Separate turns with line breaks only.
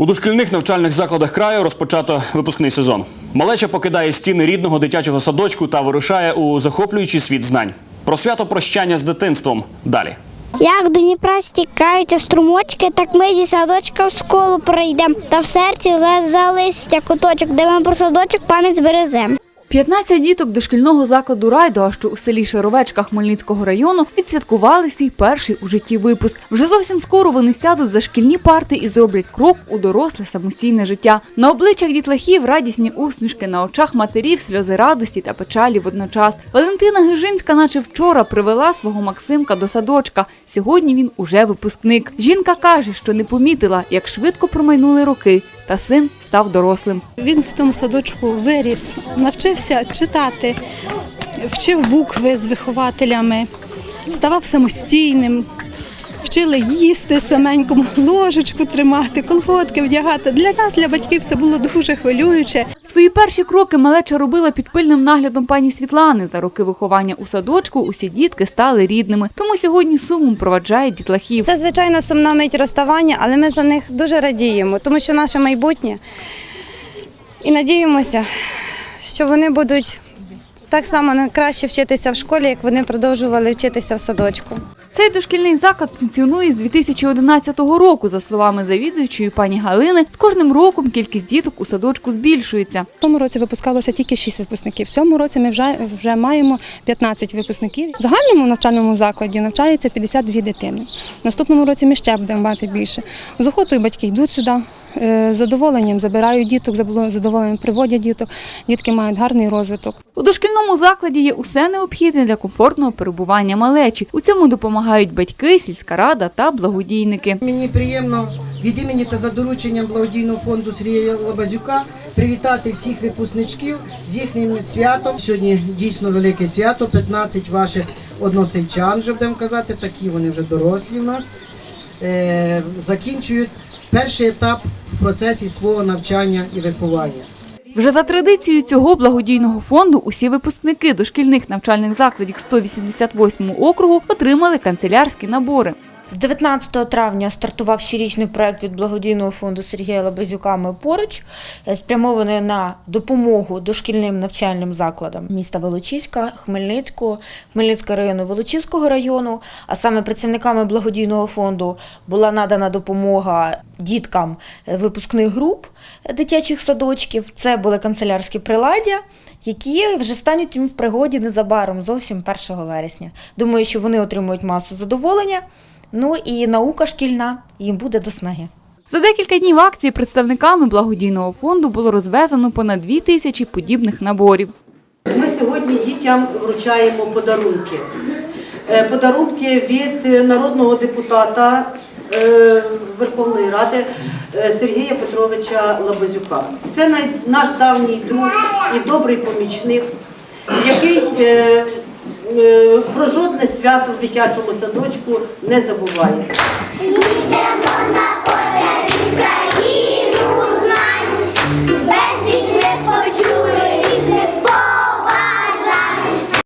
У дошкільних навчальних закладах краю розпочато випускний сезон. Малеча покидає стіни рідного дитячого садочку та вирушає у захоплюючий світ знань. Про свято прощання з дитинством далі.
Як до Дніпра стікають струмочки, так ми зі садочка в школу прийдемо. Та в серці лежа листя куточок, де ми про садочок пам'ять зберезем.
15 діток дошкільного закладу Райдо, що у селі Шаровечка Хмельницького району, відсвяткували свій перший у житті випуск. Вже зовсім скоро вони сядуть за шкільні парти і зроблять крок у доросле самостійне життя. На обличчях дітлахів радісні усмішки, на очах матерів сльози радості та печалі водночас. Валентина Гижинська, наче вчора, привела свого Максимка до садочка. Сьогодні він уже випускник. Жінка каже, що не помітила, як швидко промайнули роки, та син став дорослим.
Він в тому садочку виріс, навчився читати, вчив букви з вихователями, ставав самостійним, вчили їсти саменькому, ложечку тримати, колготки вдягати. Для нас, для батьків, це було дуже хвилююче.
Свої перші кроки малеча робила під пильним наглядом пані Світлани. За роки виховання у садочку усі дітки стали рідними. Тому сьогодні сумом проваджає дітлахів.
Це звичайно сумна мить розставання, але ми за них дуже радіємо, тому що наше майбутнє. І надіємося, що вони будуть так само краще вчитися в школі, як вони продовжували вчитися в садочку.
Цей дошкільний заклад функціонує з 2011 року. За словами завідуючої пані Галини, з кожним роком кількість діток у садочку збільшується.
В тому році випускалося тільки 6 випускників. В цьому році ми вже, вже маємо 15 випускників. В загальному навчальному закладі навчається 52 дитини. В наступному році ми ще будемо мати більше. З охотою батьки йдуть сюди. Е, З задоволенням забирають діток, з задоволенням приводять діток. Дітки мають гарний розвиток.
У дошкільному закладі є усе необхідне для комфортного перебування малечі. У цьому допомагають батьки, сільська рада та благодійники.
Мені приємно від імені та за дорученням благодійного фонду Сергія Лабазюка привітати всіх випускничків з їхнім святом. Сьогодні дійсно велике свято. 15 ваших односельчан, вже будемо казати, такі вони вже дорослі в нас. Е, закінчують перший етап в процесі свого навчання і виховання.
Вже за традицією цього благодійного фонду усі випускники дошкільних навчальних закладів 188 округу отримали канцелярські набори.
З 19 травня стартував щорічний проект від благодійного фонду Сергія Лабазюка «Ми поруч, е, спрямований на допомогу дошкільним навчальним закладам міста Волочиська, Хмельницького, Хмельницького району, Волочиського району. А саме працівниками благодійного фонду була надана допомога діткам випускних груп дитячих садочків. Це були канцелярські приладдя. Які вже стануть їм в пригоді незабаром, зовсім 1 вересня. Думаю, що вони отримують масу задоволення. Ну і наука шкільна їм буде до снаги.
За декілька днів акції представниками благодійного фонду було розвезено понад 2 тисячі подібних наборів.
Ми сьогодні дітям вручаємо подарунки. Е, Подарунки від народного депутата е, Верховної Ради е, Сергія Петровича Лабазюка. Це наш давній друг і добрий помічник, який Е, про жодне свято в дитячому садочку не забуває.